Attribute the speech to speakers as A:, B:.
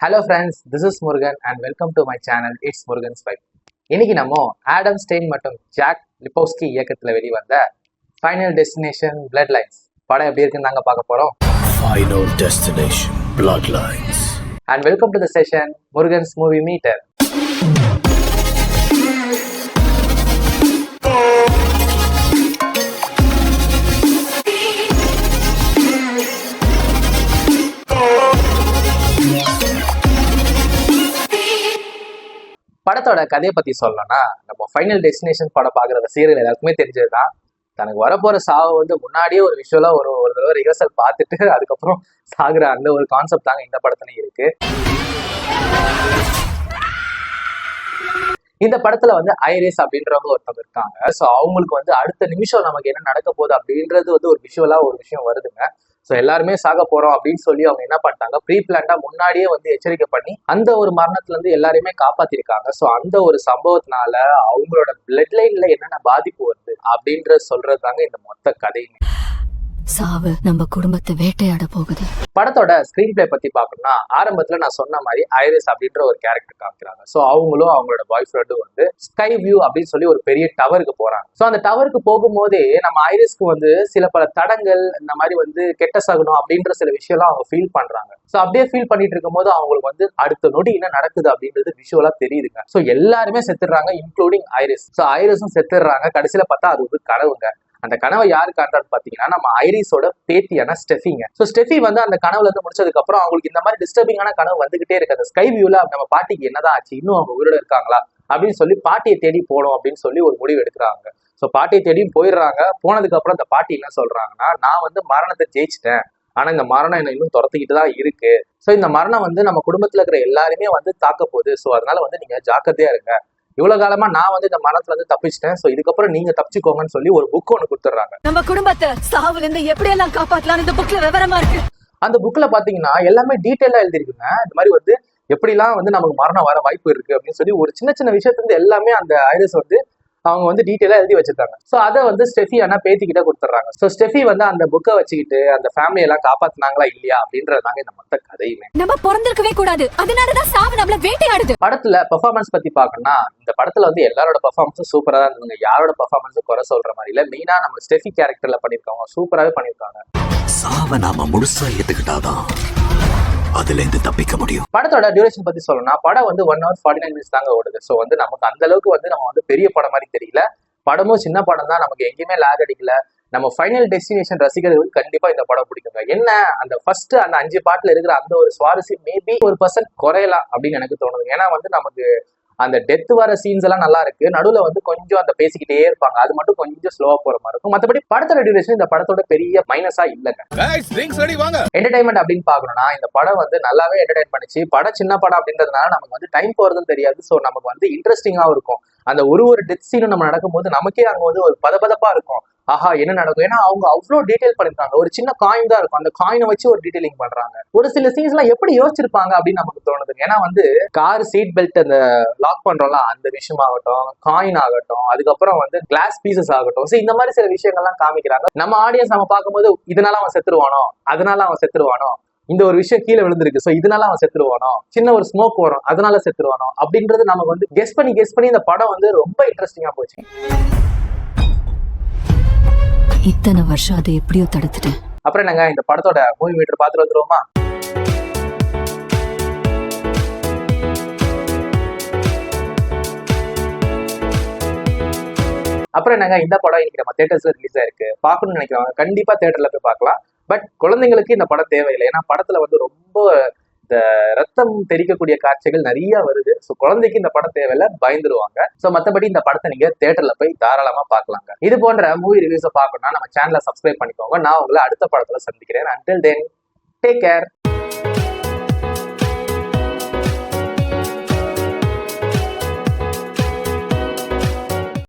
A: Hello friends this is Murugan and welcome to my channel it's Murugan's five இன்னைக்கு நம்ம Adam Stein மற்றும் Zach Lipovsky இயக்கத்தில் வெளிவந்த final destination blood lines படம் எப்படி இருக்குன்னு நாங்கள் பார்க்க போகிறோம்
B: Final destination Bloodlines.
A: And welcome to the session Murugan's movie meter படத்தோட கதையை பத்தி சொல்லணும்னா நம்ம ஃபைனல் டெஸ்டினேஷன் படம் பார்க்குற சீரியல் எல்லாருக்குமே தெரிஞ்சதுதான். தனக்கு வரப்போற சாவு வந்து முன்னாடியே ஒரு விஷுவலா ஒரு ஒரு தடவை ரிஹர்சல் பார்த்துட்டு அதுக்கப்புறம் சாகுற அந்த ஒரு கான்செப்ட் தாங்க இந்த படத்துலயும் இருக்கு. இந்த படத்துல வந்து ஐரிஸ் அப்படின்றவங்க ஒருத்தவங்க இருக்காங்க. ஸோ அவங்களுக்கு வந்து அடுத்த நிமிஷம் நமக்கு என்ன நடக்க போகுது அப்படின்றது வந்து ஒரு விஷுவலா ஒரு விஷயம் வருதுங்க. ஸோ எல்லாருமே சாக போறோம் அப்படின்னு சொல்லி அவங்க என்ன பண்ணிட்டாங்க? ப்ரீ பிளான்டா முன்னாடியே வந்து எச்சரிக்கை பண்ணி அந்த ஒரு மரணத்துல இருந்து எல்லாரையுமே காப்பாத்திருக்காங்க. ஸோ அந்த ஒரு சம்பவத்தினால அவங்களோட பிளட் லைன்ல என்னென்ன பாதிப்பு வருது அப்படின்ற சொல்கிறது தாங்க இந்த மொத்த கதையுமே.
C: சாவு நம்ம குடும்பத்தை வேட்டையாட போகுது.
A: படத்தோட ஸ்கிரீன் பிளே பத்தி பார்க்கணும்னா ஆரம்பத்துல நான் சொன்ன மாதிரி ஐரிஸ் அப்படின்ற ஒரு கேரக்டர் காமிக்கிறாங்க. ஸோ அவங்களும் அவங்களோட பாய் ஃப்ரெண்டும் வந்து ஸ்கை வியூ அப்படின்னு சொல்லி ஒரு பெரிய டவருக்கு போறாங்க. ஸோ அந்த டவருக்கு போகும்போதே நம்ம ஐரிஸ்க்கு வந்து சில பல தடங்கள் இந்த மாதிரி வந்து கெட்ட சகுனம் அப்படின்ற சில விஷயம்லாம் அவங்க ஃபீல் பண்றாங்க. ஸோ அப்படியே ஃபீல் பண்ணிட்டு இருக்கும்போது அவங்களுக்கு வந்து அடுத்த நொடி என்ன நடக்குது அப்படின்றது விஷுவலா தெரியுதுங்க. ஸோ எல்லாருமே செத்துடுறாங்க இன்க்ளூடிங் ஐரிஸ். ஸோ ஐரிஸும் செத்துடுறாங்க. கடைசியில பார்த்தா அது வந்து கனவுங்க அந்த கனவை யாரு காட்டுறான்னு பாத்தீங்கன்னா நம்ம ஐரிஸோட பேத்தியான ஸ்டெஃபிங்க. ஸோ ஸ்டெஃபி வந்து அந்த கனவுல இருந்து முடிச்சதுக்கு அப்புறம் அவங்களுக்கு இந்த மாதிரி டிஸ்டர்பிங்கான கனவு வந்துகிட்டே இருக்கு. அந்த ஸ்கை வியூல நம்ம பாட்டிக்கு என்னதான் ஆச்சு? இன்னும் அவங்க உயிரோட இருக்காங்களா? அப்படின்னு சொல்லி பாட்டியை தேடி போகணும் அப்படின்னு சொல்லி ஒரு முடிவு எடுக்கிறாங்க. ஸோ பாட்டியை தேடியும் போயிடுறாங்க. போனதுக்கு அப்புறம் அந்த பாட்டி என்ன சொல்றாங்கன்னா நான் வந்து மரணத்தை ஜெயிச்சிட்டேன். ஆனா இந்த மரணம் என்ன இன்னும் துரத்துக்கிட்டு தான் இருக்கு. ஸோ இந்த மரணம் வந்து நம்ம குடும்பத்துல இருக்கிற எல்லாருமே வந்து தாக்க போகுது. ஸோ அதனால வந்து நீங்க ஜாக்கிரதையா இருங்க. இவ்வளவு காலமா நான் வந்து இந்த மரணத்துல இருந்து தப்பிச்சிட்டேன். ஸோ இதுக்கப்புறம் நீங்க தப்பிச்சுக்கோங்கன்னு சொல்லி ஒரு புக் ஒன்று கொடுத்துட்றாங்க
C: நம்ம குடும்பத்தை சாவுல இருந்து எப்படி எல்லாம் காப்பாத்தலாம் இந்த புக்ல விவரமா இருக்கு?
A: அந்த புக்ல பாத்தீங்கன்னா எல்லாமே டீட்டெயிலா எழுதிருக்குங்க இந்த மாதிரி வந்து எப்படிலாம் வந்து நமக்கு மரணம் வர வாய்ப்பு இருக்கு அப்படின்னு சொல்லி ஒரு சின்ன சின்ன விஷயத்துல இருந்து எல்லாமே அந்த ஐரிஸ் வந்து அவங்க வந்து டீட்டெயிலா எழுதி வச்சிருக்காங்க. ஸோ அதை வந்து ஸ்டெஃபி ஆனா பேத்திக்கிட்ட கொடுத்துட்றாங்க. ஸோ ஸ்டெஃபி வந்து அந்த புக்கை வச்சுக்கிட்டு அந்த ஃபேமிலி எல்லாம் காப்பாத்துனாங்களா இல்லையா அப்படின்றதாங்க இந்த மொத்த கதையுமே.
C: நம்ம பிறந்திருக்கவே கூடாது. அதனாலதான் சாவு நம்மள வேட்டையாடுது.
A: படத்துல பெர்ஃபார்மன்ஸ் பத்தி பார்க்கணும்னா இந்த படத்துல வந்து எல்லாரோட பெர்ஃபார்மன்ஸும் சூப்பரா தான் இருந்ததுங்க. யாரோட பெர்ஃபார்மன்ஸும் குறை சொல்ற மாதிரி இல்ல. மெயினா நம்ம ஸ்டெஃபி கேரக்டர்ல பண்ணிருக்காங்க சூப்பராகவே பண்ணிருக்காங்க
B: சாவ நாம முழுசா ஏத்துக்கிட்டாதான் அதுல இருந்து தப்பிக்க முடியும்.
A: படத்தோட டியூரேஷன் பத்தி சொல்லணும்னா படம் வந்து one hour forty nine minutes தாங்க ஓடுது. ஸோ வந்து நமக்கு அந்த அளவுக்கு வந்து நம்ம வந்து பெரிய படம் மாதிரி தெரியல. படமும் சின்ன படம் தான். நமக்கு எங்கேயுமே லேக் அடிக்கல. நம்ம ஃபைனல் டெஸ்டினேஷன் ரசிகர்களுக்கு கண்டிப்பா இந்த படம் பிடிக்குங்க. என்ன? அந்த ஃபர்ஸ்ட் அந்த அஞ்சு பாட்டுல இருக்கிற அந்த ஒரு சுவாரஸ்யம் மேபி ஒரு பர்சன்ட் குறையலாம் அப்படின்னு எனக்கு தோணுது ஏன்னா வந்து நமக்கு அந்த டெத் வர சீன்ஸ் எல்லாம் நல்லா இருக்கு. நடுவுல வந்து கொஞ்சம் அந்த பேசிக்கிட்டே இருப்பாங்க. அது மட்டும் கொஞ்சம் ஸ்லோவா போற மாதிரி இருக்கும். மற்றபடி படத்தோட டியூரேஷன் இந்த படத்தோட பெரிய மைனஸா இல்லைங்க. என்டர்டைன்மெண்ட் அப்படின்னு பார்க்கணும்னா இந்த படம் வந்து நல்லாவே என்டர்டைன் பண்ணுச்சு. படம் சின்ன படம் அப்படின்றதுனால நமக்கு வந்து டைம் போறதும் தெரியாது. ஸோ நமக்கு வந்து இன்ட்ரெஸ்டிங்காகவும் இருக்கும். அந்த ஒரு ஒரு டெத் சீனும் நம்ம நடக்கும்போது நமக்கே அங்க வந்து ஒரு பதபதப்பா இருக்கும். ஆஹா என்ன நடக்கும்? ஏன்னா அவங்க அவ்வளோ டீடைல் பண்ணிருக்காங்க. ஒரு சின்ன காயின் தான் இருக்கும். அந்த காயினை வச்சு ஒரு டீடைலிங் பண்றாங்க. ஒரு சில சீன்ஸ் எல்லாம் எப்படி யோசிச்சிருப்பாங்க அப்படின்னு நமக்கு தோணுது ஏன்னா வந்து கார் சீட் பெல்ட் அந்த லாக் பண்றோம்ல அந்த விஷயம் ஆகட்டும் காயின் ஆகட்டும் அதுக்கப்புறம் வந்து கிளாஸ் பீசஸ் ஆகட்டும். ஸோ இந்த மாதிரி சில விஷயங்கள்லாம் காமிக்கிறாங்க. நம்ம ஆடியன்ஸ் நம்ம பார்க்கும்போது இதனால அவன் செத்துருவானோ? அதனால அவன் செத்துருவானோ? இந்த ஒரு விஷயம் கீழே விழுந்திருக்கு. ஸோ இதனால அவன் செத்துருவானோ? சின்ன ஒரு ஸ்மோக் வரும். அதனால செத்துருவானோ? அப்படின்றது நமக்கு வந்து கெஸ் பண்ணி கெஸ் பண்ணி இந்த படம் வந்து ரொம்ப இன்ட்ரெஸ்டிங்கா போச்சு.
C: இத்தனை வருஷம் அதை எப்படியோ தடுத்துட்டேன்.
A: அப்புறம் என்னங்க இந்த படத்தோட மூவி மீட்டர் பார்த்துட்டு வந்துருவோமா? அப்புறம் என்னங்க இந்த படம் இன்னைக்கு நம்ம தேட்டர்ஸ்ல ரிலீஸ் ஆயிருக்கு. பார்க்கணும்னு நினைக்கிறவங்க கண்டிப்பா தேட்டர்ல போய் பார்க்கலாம். பட் குழந்தைங்களுக்கு இந்த படம் தேவையில்லை. ஏன்னா படத்துல வந்து ரொம்ப இந்த ரத்தம் தெரிக்கக்கூடிய காட்சிகள் நிறைய வருது. ஸோ குழந்தைக்கு இந்த படம் தேவையில்ல பயந்துருவாங்க. ஸோ மற்றபடி இந்த படத்தை நீங்க தேட்டர்ல போய் தாராளமா பார்க்கலாங்க. இது போன்ற மூவி ரிவ்யூஸை பார்க்கணும்னா நம்ம சேனலை சப்ஸ்கிரைப் பண்ணிக்கோங்க. நான் உங்களை அடுத்த படத்துல சந்திக்கிறேன். Until then take care